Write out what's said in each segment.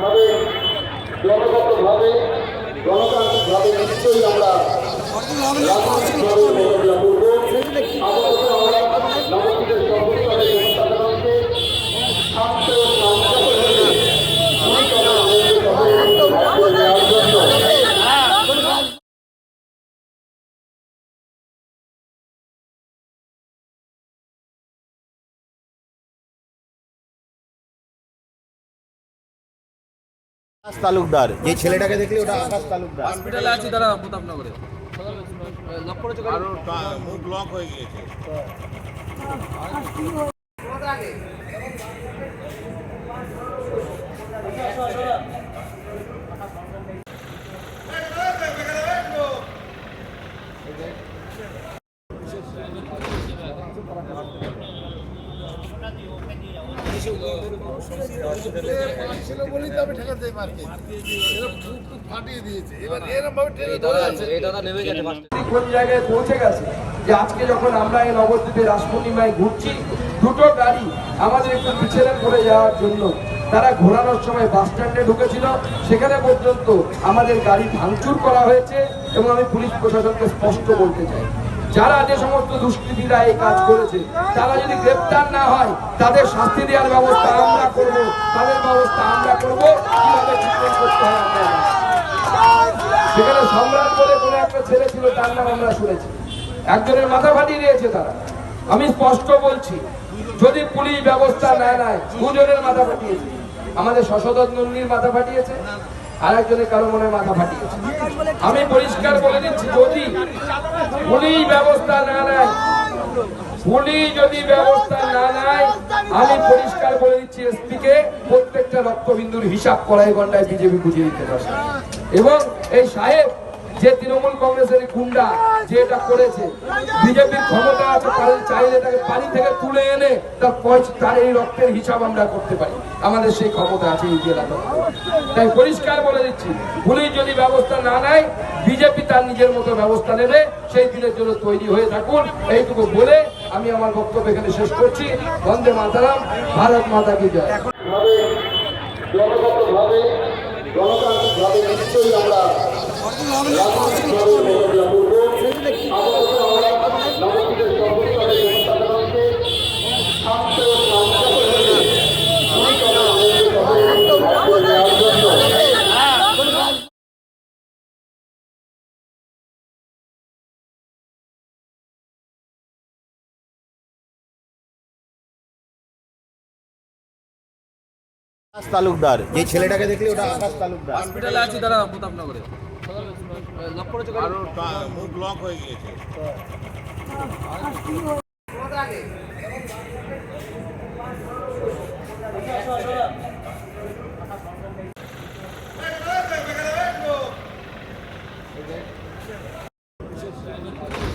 ভাবে জনগতভাবে গণতান্ত্রিকভাবে নিশ্চয়ই আমরা রাজনৈতিকভাবে মোকাবিলা করব। তালুকদার। যে ছেলেটাকে দেখলি ওটা আকাশ তালুকদার। হসপিটালে আছি তারা প্রতাপনগরে। লক্ষ্য করেছ গাড়ি? ব্লক হয়ে গিয়েছে। ছিল আজকে যখন আমরা এই নবদ্বীপে রাস পূর্ণিমায় ঘুরছি দুটো গাড়ি আমাদের একটু পিছনে পড়ে যাওয়ার জন্য তারা ঘোরানোর সময় বাস স্ট্যান্ডে ঢুকেছিল সেখানে পর্যন্ত আমাদের গাড়ি ভাঙচুর করা হয়েছে এবং আমি পুলিশ প্রশাসনকে স্পষ্ট বলতে চাই যারা যে সমস্ত দুষ্কৃতীরা এই কাজ করেছে, তারা যদি গ্রেপ্তার না হয়, তাদের শাস্তি দেওয়ার ব্যবস্থা আমরা করব। তাদের ব্যবস্থা আমরা করব। কীভাবে সেখানে সম্রাট বলে কোনো একটা ছেলে ছিল, তার নাম আমরা শুনেছি। একজনের মাথা ফাটিয়ে দিয়েছে তারা। আমি স্পষ্ট বলছি, যদি পুলিশ ব্যবস্থা নেয় দুজনের মাথা ফাটিয়েছে। আমাদের শশধর নন্দীর মাথা ফাটিয়েছে। আর একজনের কারও মনে মাথা ফাটিয়েছে আমি পরিষ্কার বলে দিচ্ছি, যদি পুলিশ ব্যবস্থা না নেয়, পুলিশ যদি ব্যবস্থা না নেয়, আমি পরিষ্কার বলে দিচ্ছি এসপি কে প্রত্যেকটা রক্তবিন্দুর হিসাব কড়াই ঘন্টায় বিজেপি বুঝিয়ে দিতে পারে এবং এই সাহেব যে তৃণমূল কংগ্রেসের গুন্ডা যে এটা করেছে বিজেপির ক্ষমতা আছে চাইলে তাকে বাড়ি থেকে তুলে এনে তার তার এই রক্তের হিসাব আমরা করতে পারি। আমাদের সেই ক্ষমতা আছে এই জেলাতে তাই পরিষ্কার বলে দিচ্ছি পুলিশ যদি ব্যবস্থা না নেয়, বিজেপি তার নিজের মতো ব্যবস্থা নেবে, সেই দিনের জন্য তৈরি হয়ে থাকুন। এইটুকু বলে আমি আমার বক্তব্য এখানে শেষ করছি। বন্দে মাতারাম, ভারত মাতা কি জয়। গণতান্ত্রিকভাবে নিশ্চয়ই আমরা তালুকদার। যে ছেলেটাকে দেখলি ওটা আকাশ তালুকদার। হসপিটালে আছি দাঁড়া প্রতাপনগরে। লক্ষ্য করেছ আরও মুখ ব্লক হয়ে গিয়েছে ছিল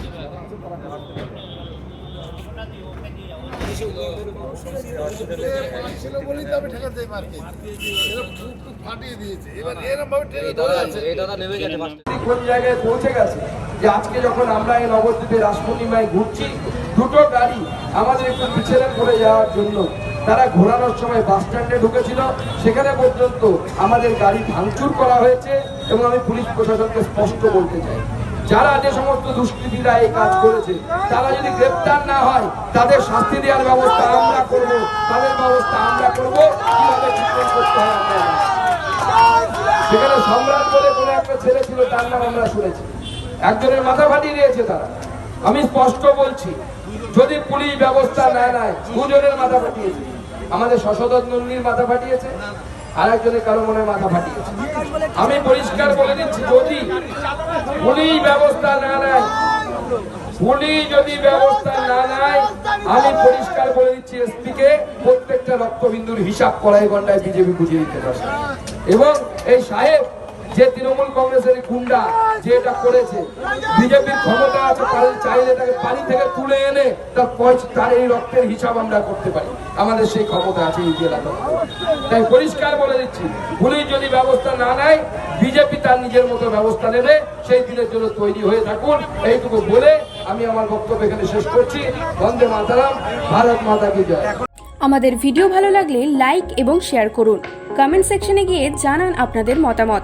বলেই তো আমি ঠেকাতে পারছি এরকম খুব খুব ফাটিয়ে দিয়েছে এবার এরকম ভাবে টেনে এই ধরে দাদা আছে এই দাদা নেমে গেছে ফার্স্টে আজকে যখন আমরা এই নবদ্বীপে রাস পূর্ণিমায় ঘুরছি দুটো গাড়ি আমাদের একটু পিছনে পড়ে যাওয়ার জন্য তারা ঘোরানোর সময় বাস স্ট্যান্ডে ঢুকেছিল সেখানে পর্যন্ত আমাদের গাড়ি ভাঙচুর করা হয়েছে এবং আমি পুলিশ প্রশাসনকে স্পষ্ট বলতে চাই যারা যে সমস্ত দুষ্কৃতীরা এই কাজ করেছে, তারা যদি গ্রেপ্তার না হয়, তাদের শাস্তি দেওয়ার ব্যবস্থা আমরা করব। তাদের ব্যবস্থা আমরা করব। কীভাবে সেখানে সম্রাট বলে কোনো একটা ছেলে ছিল, তার নাম আমরা শুনেছি। একজনের মাথা ফাটিয়ে দিয়েছে তারা। আমি স্পষ্ট বলছি, যদি পুলিশ ব্যবস্থা না নেয় দুজনের মাথা ফাটিয়েছে। আমাদের শশধর নন্দীর মাথা ফাটিয়েছে। আর একজনের কারও মনে মাথা ফাটিয়েছে আমি পরিষ্কার বলে দিচ্ছি, যদি পুলিশ ব্যবস্থা না নেয় পুলিশ যদি ব্যবস্থা না নেয়, আমি পরিষ্কার বলে দিচ্ছি এসপি কে প্রত্যেকটা রক্তবিন্দুর হিসাব কড়াই ঘন্টায় বিজেপি বুঝিয়ে দিতে পারছে এবং এই সাহেব যে তৃণমূল কংগ্রেসের গুন্ডা যে এটা করেছে বিজেপির ক্ষমতা আছে চাইলে তাকে বাড়ি থেকে তুলে এনে তার তার এই রক্তের হিসাব আমরা করতে পারি। আমাদের সেই ক্ষমতা আছে এই জেলাতে তাই পরিষ্কার বলে দিচ্ছি পুলিশ যদি ব্যবস্থা না নেয়, বিজেপি তার নিজের মতো ব্যবস্থা নেবে, সেই দিনের জন্য তৈরি হয়ে থাকুন। এইটুকু বলে আমি আমার বক্তব্য এখানে শেষ করছি। বন্দে মাতারাম, ভারত মাতা কি জয়। আমাদের ভিডিও ভালো লাগলে লাইক এবং শেয়ার করুন। কমেন্ট সেকশনে গিয়ে জানান আপনাদের মতামত।